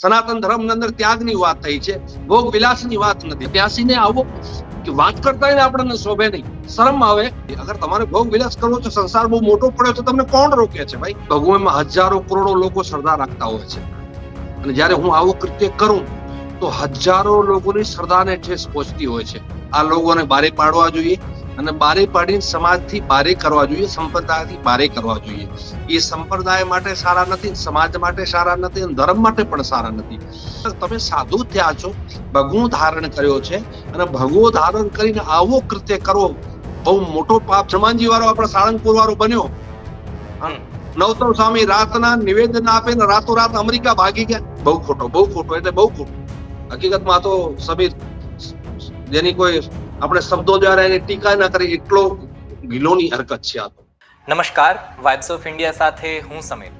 સનાતન ધર્મની અંદર ત્યાગની વાત થઈ છે ભોગ વિલાસની વાત નથી. ત્યાસીને આવો કે વાત કરતા આપણને શોભે નહીં. શરમ આવે અગર તમારે ભોગ વિલાસ કરવો છે સંસાર બહુ મોટો પડ્યો તો તમને કોણ રોકે છે ભાઈ? ભગવાનમાં હજારો કરોડો લોકો શ્રદ્ધા રાખતા હોય છે. અને જ્યારે હું આવું કૃત્ય કરું, તો હજારો લોકોની શ્રદ્ધાને ઠેસ પહોંચતી હોય છે. આ લોકોને બારે પાડવા જોઈએ અને બારે પાડીને સમાજથી બારે કરવા જોઈએ, સંપ્રદાયથી બારે કરવા જોઈએ. એ સંપ્રદાય માટે સારા નથી, સમાજ માટે સારા નથી અને ધર્મ માટે પણ સારા નથી. તમે સાધુ થયા છો, ભગવું ધારણ કર્યો છે અને ભગવો ધારણ કરીને આવો કૃત્ય કરવો બહુ મોટો પાપ. હનુમાનજી વાળો આપણે સાળંગપુર વાળો બન્યો નવતર સ્વામી રાતના નિવેદન આપે ને રાતોરાત અમેરિકા ભાગી ગયા. બહુ ખોટો બહુ ખોટો, એટલે બહુ ખોટો. હકીકતમાં તો સમીર, જેની કોઈ આપણે શબ્દો દ્વારા એની ટીકા ના કરી એટલો ગિલોની હરકત છે આ તો. નમસ્કાર વાઇબ્સ ઓફ ઇન્ડિયા સાથે હું સમીર.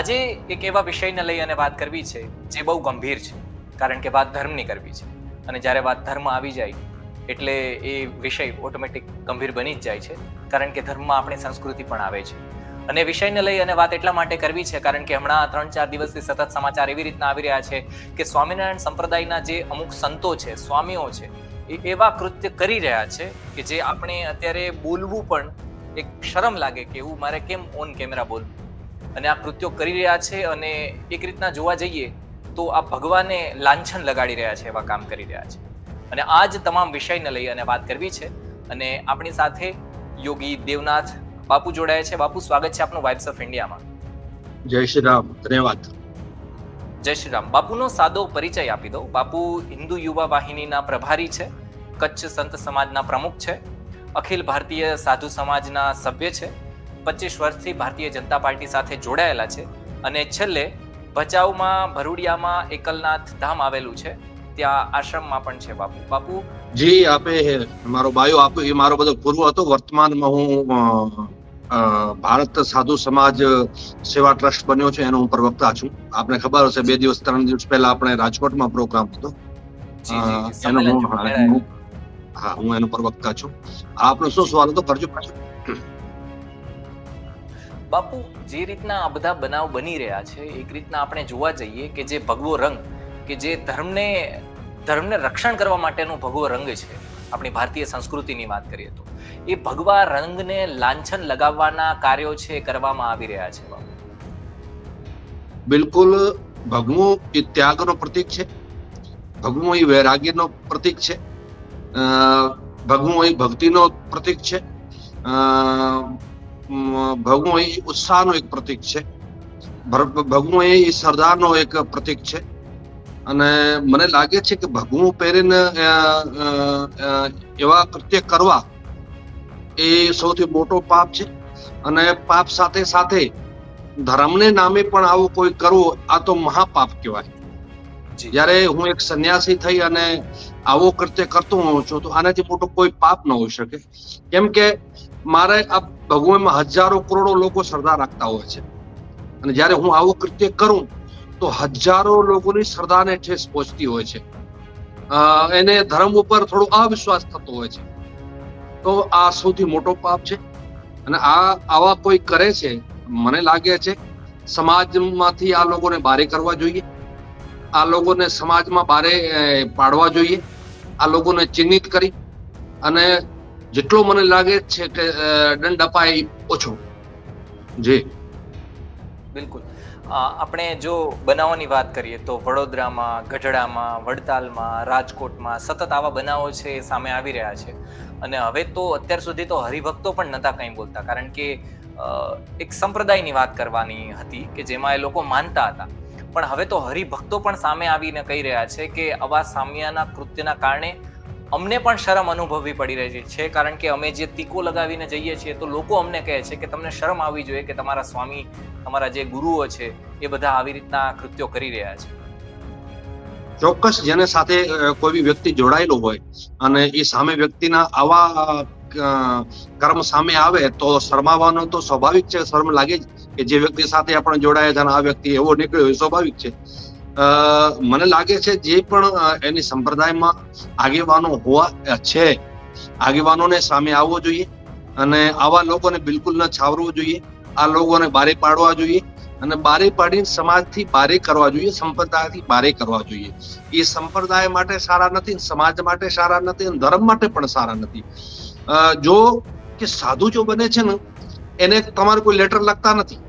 આજે એક એવા વિષયને લઈ અને વાત કરવી છે, જે બહુ ગંભીર છે, કારણ કે વાત ધર્મની કરવી છે. અને જ્યારે વાત ધર્મ આવી જાય, એટલે એ વિષય ઓટોમેટિક ગંભીર બની જ જાય છે, કારણ કે ધર્મમાં આપણી સંસ્કૃતિ પણ આવે છે. અને વિષયને લઈ અને વાત એટલા માટે કરવી છે, કારણ કે હમણાં ત્રણ ચાર દિવસથી સતત સમાચાર એવી રીતના આવી રહ્યા છે કે સ્વામિનારાયણ સંપ્રદાયના જે અમુક સંતો છે, સ્વામીઓ છે એ એવા કૃત્ય કરી રહ્યા છે કે જે આપણે અત્યારે બોલવું પણ એક શરમ લાગે કે એવું મારે કેમ ઓન કેમેરા બોલવું? અને આ કૃત્યો કરી રહ્યા છે અને એક રીતના જોવા જઈએ તો આ ભગવાને લાંછન લગાડી રહ્યા છે એવા કામ કરી રહ્યા છે. અને આ જ તમામ વિષયને લઈ અને વાત કરવી છે. અને આપણી સાથે યોગી દેવનાથ બાપુ જોડાયા છે. બાપુ, સ્વાગત છે આપનું વાઇબ્સ ઓફ ઇન્ડિયામાં જય શ્રી રામ. ધન્યવાદ. જય શ્રી રામ. બાપુનો સાદો પરિચય આપી દો બાપુ હિન્દુ યુવા વાહિનીના પ્રભારી છે, કચ્છ સંત સમાજના પ્રમુખ છે, અખિલ ભારતીય સાધુ સમાજના સભ્ય છે, પચીસ વર્ષથી ભારતીય જનતા પાર્ટી સાથે જોડાયેલા છે અને છેલ્લે ભચાઉમાં ભરૂડિયામાં એકલનાથ ધામ આવેલું છે. ત્યાં આશ્રમમાં પણ છે બાપુ. બાપુ? જી, આપે મારો બાયો આપ્યો એ મારો બધો પૂર્વ હતો. વર્તમાનમાં હું ભારત સાધુ સમાજ સેવા ટ્રસ્ટ બન્યો છે એનો હું પ્રવક્તા છું. આપને ખબર હશે બે દિવસ ત્રણ દિવસ પહેલા આપણે રાજકોટમાં પ્રોગ્રામ હતો. એનો. હું- હા હું એનો પ્રવક્તા છું. આપનો શું સવાલ હતો? કરજો પાછો બાપુ જે રીતના આ બધા બનાવ બની રહ્યા છે એક રીતના આપણે જોવા જઈએ કે જે ભગવો રંગ કે જે ધર્મને ધર્મને રક્ષણ કરવા માટેનો ભગવો રંગ છે આપણી ભારતીય સંસ્કૃતિની વાત કરીએ તો. એ ભગવા રંગને લાંછન લગાવવાના કાર્યો છે કરવામાં આવી રહ્યા છે બિલકુલ ભગવો એ ત્યાગનો પ્રતીક છે. ભગવો એ વૈરાગ્યનો પ્રતીક છે. ભગવો એ ભક્તિનો પ્રતીક છે. ભગવો એ ઉત્સાહનો એક પ્રતીક છે. ભગવો એ સરદારનો એક પ્રતીક છે. અને મને લાગે છે કે ભગવું પહેરીને એવા કૃત્ય કરવા એ સૌથી મોટો પાપ છે. અને પાપ સાથે સાથે ધર્મને નામે પણ આવું કોઈ કરવું આ તો મહાપાપ કહેવાય. જ્યારે હું એક સંન્યાસી થઈ અને આવો કૃત્ય કરતો હોઉં છું તો આનાથી મોટો કોઈ પાપ ન હોઈ શકે. કેમ કે મારે આ ભગવાનમાં હજારો કરોડો લોકો શ્રદ્ધા રાખતા હોય છે. અને જ્યારે હું આવું કૃત્ય કરું તો હજારો લોકોની શ્રદ્ધાને ઠેસ પહોંચતી હોય છે. એને ધર્મ ઉપર થોડો અવિશ્વાસ થતો હોય છે. તો આ સૌથી મોટો પાપ છે. અને આ, આવા કોઈ કરે છે, મને લાગે છે, સમાજમાંથી આ લોકોને બારે કરવા જોઈએ. આ લોકોને સમાજમાં બારે પાડવા જોઈએ. આ લોકોને ચિહ્નિત કરી. અને જેટલો મને લાગે છે કે દંડ અપાય ઓછો. જી. બિલકુલ. આપણે જો બનાવોની વાત કરીએ તો વડોદરામાં, ગઢડામાં, વડતાલમાં, રાજકોટમાં સતત આવા બનાવો છે સામે આવી રહ્યા છે. અને હવે તો અત્યાર સુધી તો હરિભક્તો પણ નતા કંઈ બોલતા, કારણ કે એક સંપ્રદાયની વાત કરવાની હતી કે જેમાં એ લોકો માનતા હતા. પણ હવે તો હરિભક્તો પણ સામે આવીને કહી રહ્યા છે કે આવા સામ્યાના કૃત્યના કારણે અમને પણ શરમ અનુભવવી પડી રહી છે. કારણ કે અમે જે તીકો લગાવીને જઈએ છીએ તો લોકો અમને કહે છે કે તમને શરમ આવવી જોઈએ કે તમારા સ્વામી, તમારા જે ગુરુઓ છે, એ બધા આવી રીતના કૃત્યો કરી રહ્યા છે. ચોક્કસ જેને સાથે કોઈ વ્યક્તિ જોડાયેલો હોય અને એ સામે વ્યક્તિના આવા કર્મ સામે આવે તો શરમાવાનો તો સ્વાભાવિક છે, શરમ લાગે જ કે જે વ્યક્તિ સાથે આપણે જોડાયા છે આ વ્યક્તિ એવો નીકળ્યો એ સ્વાભાવિક છે. મને લાગે છે જે પણ એની સંપ્રદાયમાં આગેવાનો હોવા છે, આગેવાનોને સામે આવવો જોઈએ અને આવા લોકોને બિલકુલ ન છાવરવું જોઈએ. આ લોકોને બારે પાડવા જોઈએ અને બારે પાડીને સમાજથી બારે કરવા જોઈએ, સંપ્રદાયથી બારે કરવા જોઈએ. એ સંપ્રદાય માટે સારા નથી સમાજ માટે સારા નથી અને ધર્મ માટે પણ સારા નથી. જો કે સાધુ જો બને છે ને, એને તમારે કોઈ લેટર લખતા નથી.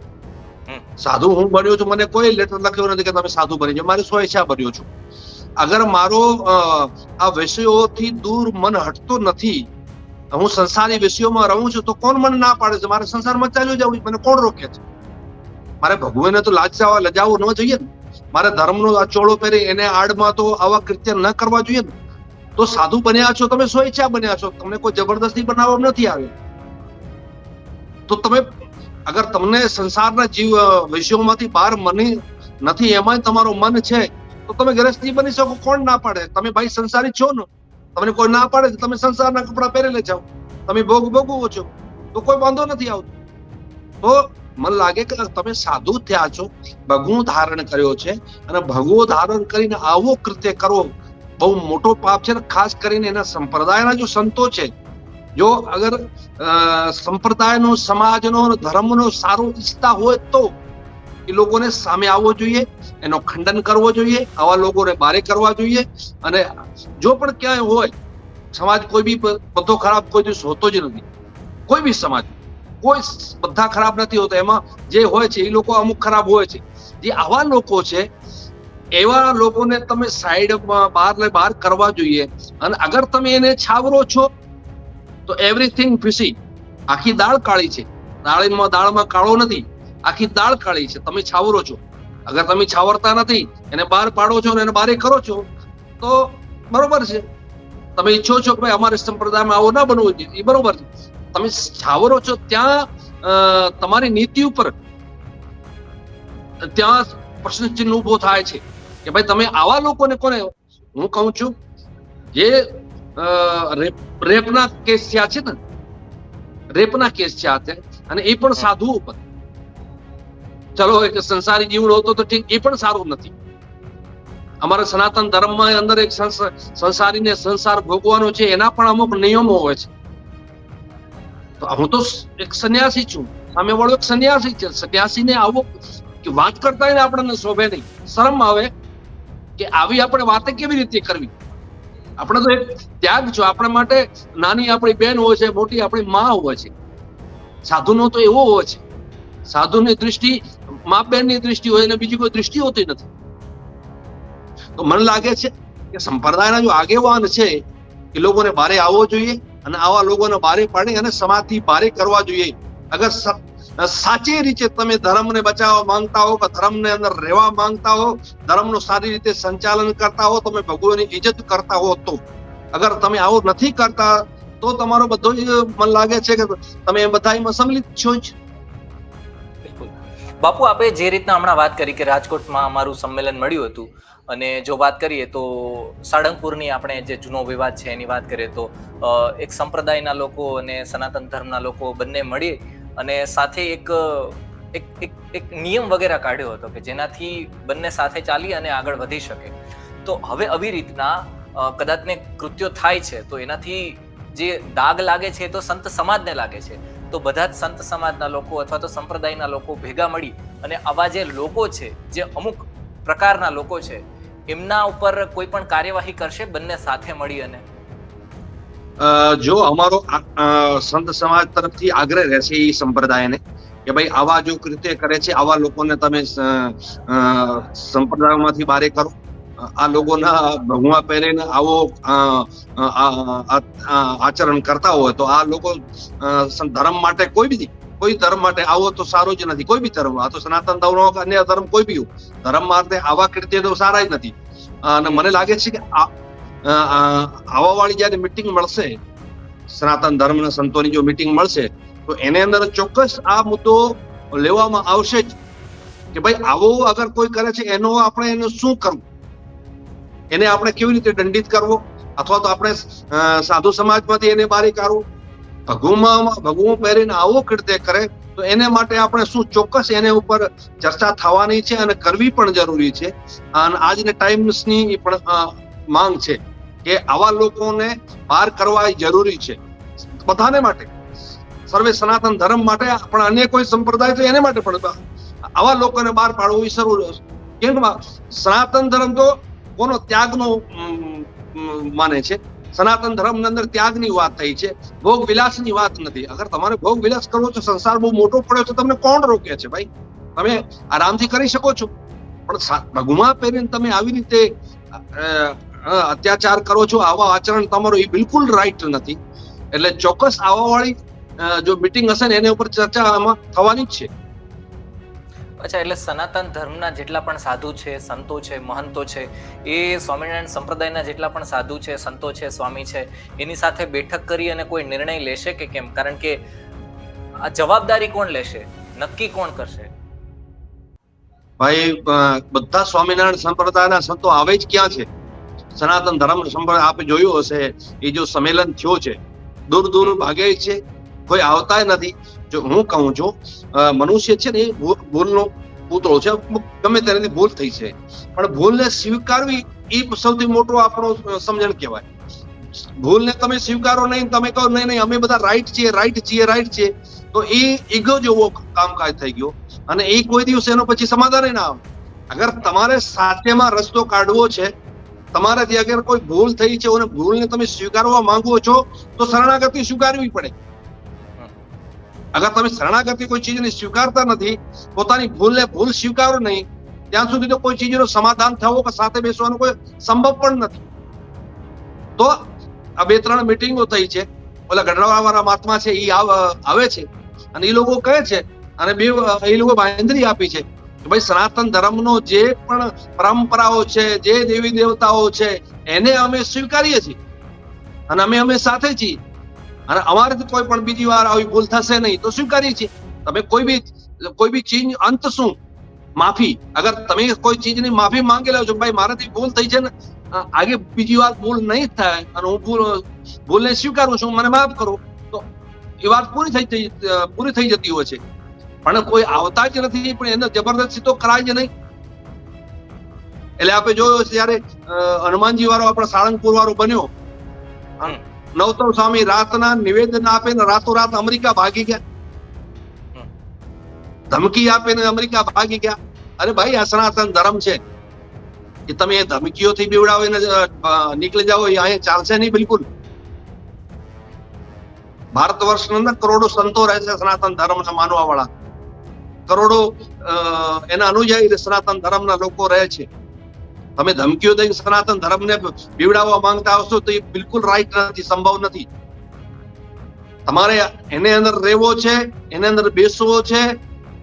સાધુ હું બન્યો છું, મને કોઈ લેટર લખ્યો નથી કે તમે સાધુ બની જાઓ. મારી સ્વેચ્છા બન્યો છું. અગર મારો આ વિષયોથી દૂર મન હટતો નથી, હું સંસારી વિષયોમાં રહું છું, તો કોણ મને ના પાડે છે? મારે સંસારમાં ચાલ્યું જવું મને કોણ રોકે છે? મારે ભગવાનને તો લાજ જવા લજાવવું ન જોઈએ ને. મારે ધર્મનો આ ચોળો પહેરી એને આડમાં તો આવા કૃત્ય ન કરવા જોઈએ ને. તો સાધુ બન્યા છો, તમે સ્વેચ્છા બન્યા છો. તમને કોઈ જબરદસ્તી બનાવવા નથી આવે તો તમે અગર તમને સંસારના જીવ વિષયોમાંથી બહાર મની નથી એમાં તમારો મન છે, તો તમે ગૃહસ્થી બની શકો. કોણ ના પાડે? તમે ભાઈ સંસારી છો ને? તમને કોઈ ના પાડે તો તમે સંસારના કપડાં પહેરી લે જાઓ તમે ભોગ ભોગવો છો. તો કોઈ વાંધો નથી આવતો. તો મને લાગે કે તમે સાધુ થયા છો, ભગવું ધારણ કર્યો છે, અને ભગવો ધારણ કરીને આવો કૃત્ય કરવો બહુ મોટો પાપ છે ખાસ કરીને એના સંપ્રદાયના જો સંતો છે જો અગર સંપ્રદાયનો, સમાજનો અને ધર્મનો સારો ઈચ્છતા હોય તો એ લોકોને સામે આવવો જોઈએ, એનો ખંડન કરવો જોઈએ, આવા લોકોને બારે કરવા જોઈએ અને જો પણ ક્યાંય હોય, સમાજ કોઈ બી બધો ખરાબ કોઈ દિવસ હોતો જ નથી. કોઈ બી સમાજ, કોઈ બધા ખરાબ નથી હોતા. એમાં જે હોય છે એ લોકો અમુક ખરાબ હોય છે. જે આવા લોકો છે, એવા લોકોને તમે સાઈડ બહાર ને બહાર કરવા જોઈએ. અને અગર તમે એને છાવરો છો તો એવરીથિંગ ફિશી આખી દાળ કાળી છે. દાળમાં દાળમાં કાળો નથી. આખી દાળ કાળી છે. તમે છાવરો છો. અગર તમે છાવરતા નથી, એને બહાર પાડો છો અને એને બારે કરો છો, તો બરોબર છે. તમે ઈચ્છો છો કે ભાઈ અમારે સંપ્રદાયમાં આવો ના બનવું જોઈએ એ બરોબર છે. તમે છાવરો છો ત્યાં તમારી નીતિ ઉપર ત્યાં પ્રશ્ન ચિહ્ન ઊભો થાય છે. કે ભાઈ તમે આવા લોકોને કોને? હું કહું છું, જે રેપના કેસ થયા છે ને? રેપના કેસ થયા છે અને એ પણ સાધુ ઉપર. ચલો, એક સંસારી જીવડો હતો તો ઠીક, એ પણ સારું નથી. અમારા સનાતન ધર્મમાં અંદર એક સંસારીને સંસાર ભોગવાનો છે, એના પણ અમુક નિયમો હોય છે. તો હું તો એક સંન્યાસી છું, સામે વાળો એક સંન્યાસી છે, સંન્યાસીને આવો કે વાત કરતા આપણને શોભે નહીં. શરમ આવે કે આવી આપણે વાતે કેવી રીતે કરવી? આપણે તો એક ત્યાગ છો. આપણા માટે નાની આપણી બેન હોય છે, મોટી આપણી માં હોય છે. સાધુનો તો એવો હોય છે. સાધુની દ્રષ્ટિ, મા બેનની દ્રષ્ટિ હોય અને બીજી કોઈ દૃષ્ટિ હોતી નથી. તો મને લાગે છે કે સંપ્રદાયના જો આગેવાન છે, એ લોકોને બારે આવવો જોઈએ અને આવા લોકોને બારે પાડી અને સમાજથી બારે કરવા જોઈએ. અગર સાચી રીતે તમે ધર્મને બચાવવા માંગતા હો, કે ધર્મને અંદર રહેવા માંગતા હો, ધર્મનું સારી રીતે સંચાલન કરતા હો, તમે ભગવાનની ઇજ્જત કરતા હો તો. અગર તમે આવું નથી કરતા, તો તમારો બધો જ મને લાગે છે કે તમે એ બધામાં સંમિલિત છો જ. બાપુ, આપે જે રીતના હમણાં વાત કરી કે રાજકોટમાં અમારું સંમેલન મળ્યું હતું, અને જો વાત કરીએ તો સાળંગપુરની આપણે જે જૂનો વિવાદ છે એની વાત કરીએ તો એક સંપ્રદાયના લોકો અને સનાતન ધર્મના લોકો બંને મળી અને સાથે એક એક એક એક નિયમ વગેરે કાઢ્યો હતો કે જેનાથી બંને સાથે ચાલી અને આગળ વધી શકે. તો હવે આવી રીતના કદાચને કૃત્યો થાય છે, તો એનાથી જે દાગ લાગે છે તો સંત સમાજને લાગે છે. તો બધા જ સંત સમાજના લોકો અથવા તો સંપ્રદાયના લોકો ભેગા મળી અને આવા જે લોકો છે, જે અમુક પ્રકારના લોકો છે, એમના ઉપર કોઈ પણ કાર્યવાહી કરશે બંને સાથે મળી અને જો અમારો સંત સમાજ તરફથી આગ્રહ રહેશે એ સંપ્રદાયને કે ભાઈ આવા જો કૃત્ય કરે છે, આવા લોકોને તમે સંપ્રદાયમાંથી બારે કરો. આ લોકોના ભગવા પહેરીને આવો આચરણ કરતા હોય તો આ લોકો ધર્મ માટે કોઈ બી કોઈ ધર્મ માટે આવો તો સારો જ નથી. કોઈ બી ધર્મ, આ તો સનાતન ધર્મ અન્ય ધર્મ કોઈ બી ધર્મ માટે આવા કૃત્ય તો સારા જ નથી. અને મને લાગે છે કે આ અ, અ, આવા વાળી જયારે મિટિંગ મળશે સનાતન ધર્મના સંતોની જો મિટિંગ મળશે તો એની અંદર ચોક્કસ આ મુદ્દો લેવામાં આવશે જ. કે ભાઈ આવો અગર કોઈ કરે છે એનો આપણે એનું શું કરવું? એને આપણે કેવી રીતે દંડિત કરવો? અથવા તો આપણે સાધુ સમાજમાંથી એને બારી કાઢવું? ભગુમાં ભગવું પહેરીને આવો કૃત્ય કરે? તો એને માટે આપણે શું ચોક્કસ એને ઉપર ચર્ચા થવાની છે અને કરવી પણ જરૂરી છે. અને આજના ટાઈમ્સની પણ માંગ છે કે આવા લોકોને પાર કરવા જરૂરી છે. બધાને માટે. સર્વે સનાતન ધર્મ માટે, પણ અન્ય કોઈ સંપ્રદાય તો એને માટે પણ. આવા લોકોને બહાર પાડવું એ સર્વ કેમ સનાતન ધર્મ તો કોનો ત્યાગનો માને છે. સનાતન ધર્મની અંદર ત્યાગની વાત થઈ છે. ભોગ વિલાસની વાત નથી. અગર તમારે ભોગ વિલાસ કરવો છે, સંસાર બહુ મોટો પડ્યો છે, તમને કોણ રોકે છે ભાઈ? તમે આરામથી કરી શકો છો. પણ સા- પહેરીને તમે આવી રીતે અત્યાચાર કરો છો આવા આચરણ તમારું એ બિલકુલ રાઈટ નથી. એટલે ચોક્કસ આવા વાળી જો મીટિંગ હશે ને એની ઉપર ચર્ચા આમાં થવાની જ છે. અચ્છા એટલે સનાતન ધર્મના જેટલા પણ સાધુ છે સંતો છે મહંતો છે એ સ્વામિનારાયણ સંપ્રદાયના જેટલા પણ સાધુ છે સંતો છે સ્વામી છે એની સાથે બેઠક કરી અને કોઈ નિર્ણય લેશે કે કેમ? કારણ કે આ જવાબદારી કોણ લેશે? નક્કી કોણ કરશે? ભાઈ બધા સ્વામિનારાયણ સંપ્રદાયના સંતો આવે જ ક્યાં છે? સનાતન ધર્મ સંપ્રદાય આપ જોયું હશે, એ જો સંમેલન થયો છે, દૂર દૂર ભાગે છે, કોઈ આવતા નથી. જો હું કહું છું મનુષ્ય છે ને એ ભૂલનો પુતળો છે. ગમે તેનાથી ભૂલ થઈ છે. પણ ભૂલને સ્વીકારવી એ સૌથી મોટો આપણો સમજણ કહેવાય. ભૂલને તમે સ્વીકારો નહીં તમે કહો, નહીં નહીં, અમે બધા રાઈટ છીએ રાઈટ છીએ રાઈટ છીએ. તો એ ઈગો જેવો કામકાજ થઈ ગયો. અને એ કોઈ દિવસ એનો પછી સમાધાન ના આવે. અગર તમારે સાચેમાં રસ્તો કાઢવો છે તમારાથી અગર કોઈ ભૂલ થઈ છે અને ભૂલને તમે સ્વીકારવા માંગો છો, તો શરણાગતિ સ્વીકારવી પડે. અગર તમે શરણાગતિ કોઈ ચીજને સ્વીકારતા નથી, પોતાની ભૂલને ભૂલ સ્વીકારો નહીં, ત્યાં સુધી તો કોઈ ચીજનો સમાધાન થવો કે સાથે બેસવાનો કોઈ સંભવ પણ નથી. તો આ બે ત્રણ મિટિંગો થઈ છે, ઓલા ગઢડા વાળા મહાત્મા છે એ આવે છે અને એ લોકો કહે છે અને બે, એ લોકો બાંધરી આપી છે. ભાઈ સનાતન ધર્મનો જે પણ પરંપરાઓ છે, જે દેવી દેવતાઓ છે, એને અમે સ્વીકારીએ છીએ. અને અમે અમે સાથે છીએ. અને અમારે કોઈ પણ બીજી વાર આવી ભૂલ થશે નહીં, તો સ્વીકારીએ છીએ. તમે કોઈ બી કોઈ બી ચીજ અંત શું? માફી. અગર તમે કોઈ ચીજની માફી માંગી લો છો ભાઈ મારાથી ભૂલ થઈ છે ને આગે બીજી વાર ભૂલ નહીં થાય અને હું ભૂલ, ભૂલને સ્વીકારું છું, મને માફ કરો, તો એ વાત પૂરી થઈ પૂરી થઈ જતી હોય છે. પણ કોઈ આવતા જ નથી પણ એને જબરદસ્તી તો કરાય જ નહીં. એટલે આપણે જોયો છે જ્યારે હનુમાનજી વાળો આપણો સાળંગપુર વાળો બન્યો. નવતમ સ્વામી રાતના નિવેદન આપે ને રાતોરાત અમેરિકા ભાગી ગયા. ધમકી આપે ને અમેરિકા ભાગી ગયા. અરે ભાઈ આ સનાતન ધર્મ છે. કે તમે એ ધમકીઓથી બીવડાવો એને નીકળી જાઓ એ અહીંયા ચાલશે નહીં બિલકુલ. ભારત વર્ષના કરોડો સંતો રહે છે સનાતન ધર્મના માનવા વાળા કરોડો એના અનુયાયી સનાતન ધર્મના લોકો રહે છે. તમે ધમકીઓ દઈ સનાતન ધર્મને બીવડાવવા માંગતા આવશો તો એ બિલકુલ રાઈટ નથી, સંભવ નથી. તમારે એને અંદર રહેવો છે, એની અંદર બેસવો છે,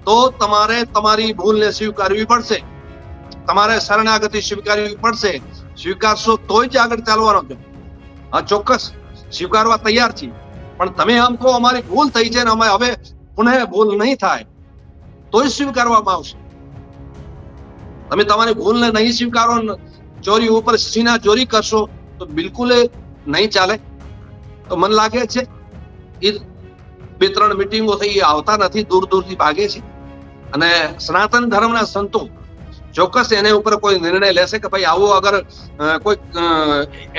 તો તમારે તમારી ભૂલને સ્વીકારવી પડશે. તમારે શરણાગતિ સ્વીકારવી પડશે. સ્વીકારશો તોય જ આગળ ચાલવાનો છે. હા, ચોક્કસ. સ્વીકારવા તૈયાર છીએ. પણ તમે આમ કહો અમારી ભૂલ થઈ છે ને અમે હવે પુનઃ ભૂલ નહીં થાય. તોય સ્વીકારવામાં આવશે. તમે તમારી ભૂલને નહીં સ્વીકારો ચોરી ઉપર સીના ચોરી કરશો, તો બિલકુલ નહીં ચાલે. તો મને લાગે છે, એ બે ત્રણ મિટિંગો થઈ આવતા નથી, દૂર દૂરથી ભાગે છે. અને સનાતન ધર્મના સંતો ચોક્કસ એને ઉપર કોઈ નિર્ણય લેશે કે ભાઈ આવો અગર કોઈ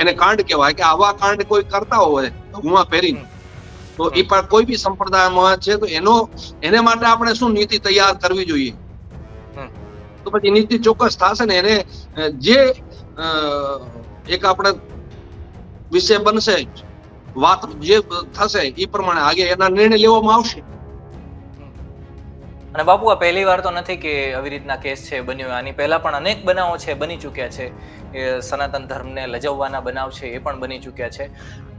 એને કાંડ કહેવાય કે આવા કાંડ કોઈ કરતા હોય ગુમા પહેરીને. તો એ પણ કોઈ બી સંપ્રદાયમાં છે તો એનો એને માટે આપણે શું નીતિ તૈયાર કરવી જોઈએ? તો પછી નીતિ ચોક્કસ થશે ને એને જે એક આપણે વિષય બનશે વાત જે થશે એ પ્રમાણે આગે એના નિર્ણય લેવામાં આવશે. અને બાપુ, આ પહેલી વાર તો નથી કે આવી રીતના કેસ છે બન્યો. આની પહેલા પણ અનેક બનાવો છે, બની ચૂક્યા છે. એ સનાતન ધર્મને લજવવાના બનાવ છે, એ પણ બની ચૂક્યા છે.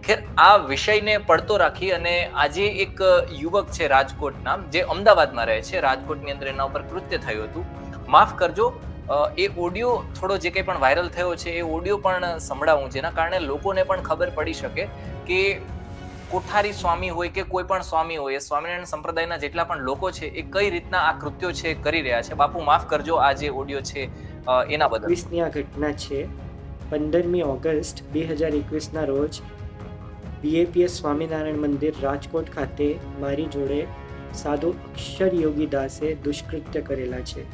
ખેર, આ વિષયને પડતો રાખી અને આજે એક યુવક છે રાજકોટના જે અમદાવાદમાં રહે છે. રાજકોટની અંદર એના ઉપર કૃત્ય થયું હતું. માફ કરજો એ ઓડિયો થોડો જે કંઈ પણ વાયરલ થયો છે, એ ઓડિયો પણ સંભળાવું, જેના કારણે લોકોને પણ ખબર પડી શકે કે કોઠારી સ્વામી હોય કે કોઈ પણ સ્વામી હોય સ્વામિનારાયણ સંપ્રદાયના જેટલા પણ લોકો છે, એ કઈ રીતના આ કૃત્યો છે કરી રહ્યા છે? બાપુ, માફ કરજો, આ જે ઓડિયો છે એના બદલ. એકવીસની આ ઘટના છે, પંદરમી ઓગસ્ટ બે હજાર એકવીસના રોજ બીએપીએસ સ્વામિનારાયણ મંદિર રાજકોટ ખાતે મારી જોડે સાધુ અક્ષર યોગી દાસે દુષ્કૃત્ય કરેલા છે.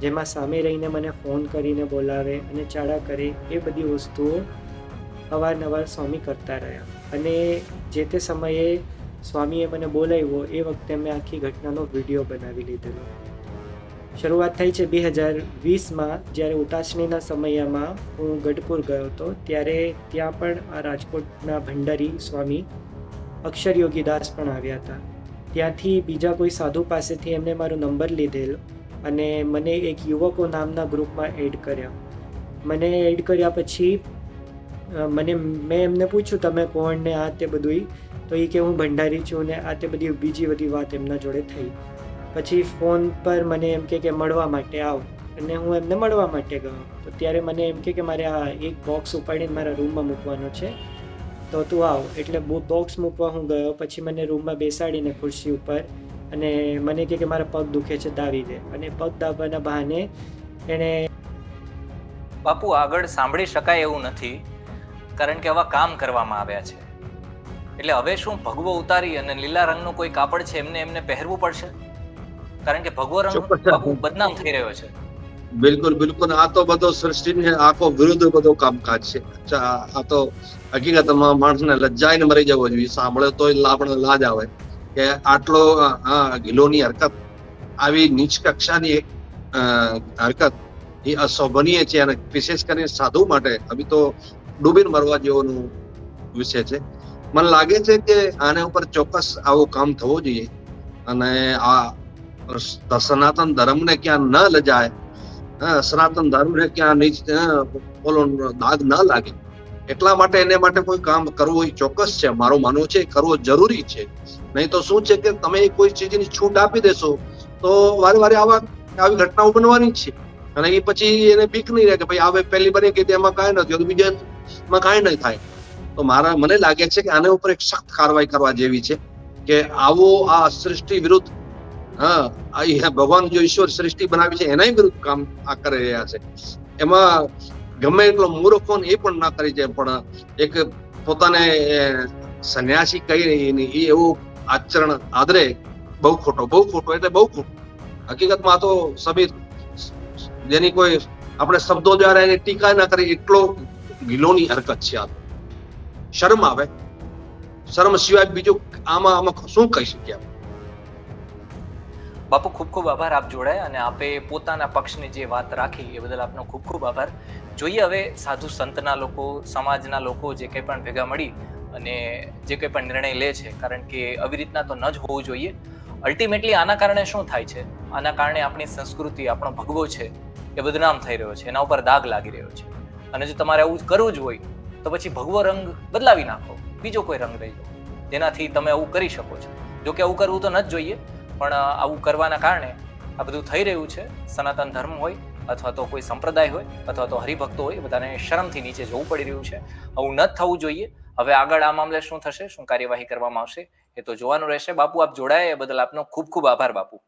જેમાં સામે રહીને મને ફોન કરીને બોલાવે અને ચાડા કરે એ બધી વસ્તુઓ અવારનવાર સ્વામી કરતા રહ્યા. અને જે તે સમયે સ્વામીએ મને બોલાવ્યો, એ વખતે મેં આખી ઘટનાનો વીડિયો બનાવી લીધેલો. શરૂઆત થઈ છે બે હજાર વીસમાં, જ્યારે ઉતાસણીના સમયમાં હું ગઢપુર ગયો હતો, ત્યારે ત્યાં પણ આ રાજકોટના ભંડારી સ્વામી અક્ષર યોગીદાસ પણ આવ્યા હતા. ત્યાંથી બીજા કોઈ સાધુ પાસેથી એમને મારો નંબર લીધેલો અને મને એક યુવકો નામના ગ્રુપમાં એડ કર્યા. મને એડ કર્યા પછી મને, મેં એમને પૂછ્યું, તમે કોણ ને આ તે બધુંય? તો એ કે, હું ભંડારી છું ને આ તે બધી બીજી બધી વાત એમના જોડે થઈ. પછી ફોન પર મને એમ કે મળવા માટે આવ. અને હું એમને મળવા માટે ગયો. તો ત્યારે મને એમ કે મારે આ એક બોક્સ ઉપાડીને મારા રૂમમાં મૂકવાનો છે. તો તું આવ. એટલે બોક્સ મૂકવા હું ગયો. પછી મને રૂમમાં બેસાડીને ખુરશી ઉપર અને મને કહે કે મારા પગ દુખે છે દાવી દે. અને પગ દાબવાના બહાને એણે બાપુ, આગળ સાંભળી શકાય એવું નથી. કારણ કે આવા કામ કરવામાં આવ્યા છે. એટલે હવે શું ભગવો ઉતારી અને લીલા રંગનું કોઈ કાપડ છે એમને એમને પહેરવું પડશે? કારણ કે ભગવો રંગ બદનામ થઈ રહ્યો છે. બિલકુલ બિલકુલ. આ તો બધો સૃષ્ટિને આખો વિરુદ્ધ બધો કામકાજ છે. આ તો હકીકતમાં માણસને લજ્જાઈને મરી જવો જોઈએ. સાંભળે તો આપણને લાજ આવે કે આટલો આ ગિલોની હરકત આવી નીચ કક્ષાની હરકત એ અશોભનીય છે અને વિશેષ કરીને સાધુ માટે. અભી તો ડૂબીને મરવા જેવોનું વિષય છે. મને લાગે છે કે આના ઉપર ચોક્કસ આવું કામ થવું જોઈએ. અને આ સનાતન ધર્મને ક્યાં ન લજાય સનાતન ધર્મને ક્યાં નીચ ઓલો દાગ ન લાગે. એટલા માટે એને માટે કોઈ કામ કરવું એ ચોક્કસ છે. મારું માનવું છે કરવો જરૂરી છે. નહીં તો શું છે કે તમે કોઈ ચીજની છૂટ આપી દેશો, તો વારે વારે આવા, આવી ઘટનાઓ બનવાની છે. અને એ પછી એને બીક નહીં રહે કે ભાઈ આવે પહેલી બની કે તેમાં કાંઈ નથી તો બીજામાં કાંઈ નહીં થાય. તો મારા, મને લાગે છે કે આના ઉપર એક સખ્ત કાર્યવાહી કરવા જેવી છે કે આવો આ સૃષ્ટિ વિરુદ્ધ, હા ભગવાન જો ઈશ્વર સૃષ્ટિ બનાવી છે એના વિરુદ્ધ કામ આ કરી રહ્યા છે. એમાં ગમે એટલો મૂર્ખો એ પણ ના કરી જાય પણ એક પોતાને સંન્યાસી કહી એ એવું આચરણ આદરે બહુ ખોટો બહુ ખોટો, એટલે બહુ ખોટો. હકીકતમાં તો સમીર, જેની કોઈ આપણે શબ્દો દ્વારા એની ટીકા ના કરી, એટલો ગિલોની હરકત છે આ. શરમ આવે? શરમ સિવાય બીજું આમાં આમાં શું કહી આપણે? બાપુ, ખૂબ ખૂબ આભાર આપ જોડાયા અને આપે પોતાના પક્ષની જે વાત રાખી એ બદલ આપનો ખૂબ ખૂબ આભાર. જોઈએ હવે સાધુ સંતના લોકો, સમાજના લોકો જે કંઈ પણ ભેગા મળી અને જે કંઈ પણ નિર્ણય લે છે, કારણ કે આવી રીતના તો ન જ હોવું જોઈએ. અલ્ટિમેટલી આના કારણે શું થાય છે? આના કારણે આપણી સંસ્કૃતિ આપણો ભગવો છે, એ બદનામ થઈ રહ્યો છે, એના ઉપર દાગ લાગી રહ્યો છે. અને જો તમારે આવું કરવું જ હોય, તો પછી ભગવો રંગ બદલાવી નાખો. બીજો કોઈ રંગ લઈ લો. જેનાથી તમે આવું કરી શકો છો. જો કે આવું કરવું તો ન જ જોઈએ, પણ આવું કરવાના કારણે આ બધું થઈ રહ્યું છે. સનાતન ધર્મ હોય, અથવા તો કોઈ સંપ્રદાય હોય, અથવા તો હરિભક્તો હોય બધાને શરમથી નીચે જવું પડી રહ્યું છે. આવું ન થવું જોઈએ. હવે આગળ આ મામલે શું થશે? શું કાર્યવાહી કરવામાં આવશે? એ તો જોવાનું રહેશે. બાપુ, આપ જોડાયા એ બદલ આપનો ખૂબ ખૂબ આભાર, બાપુ.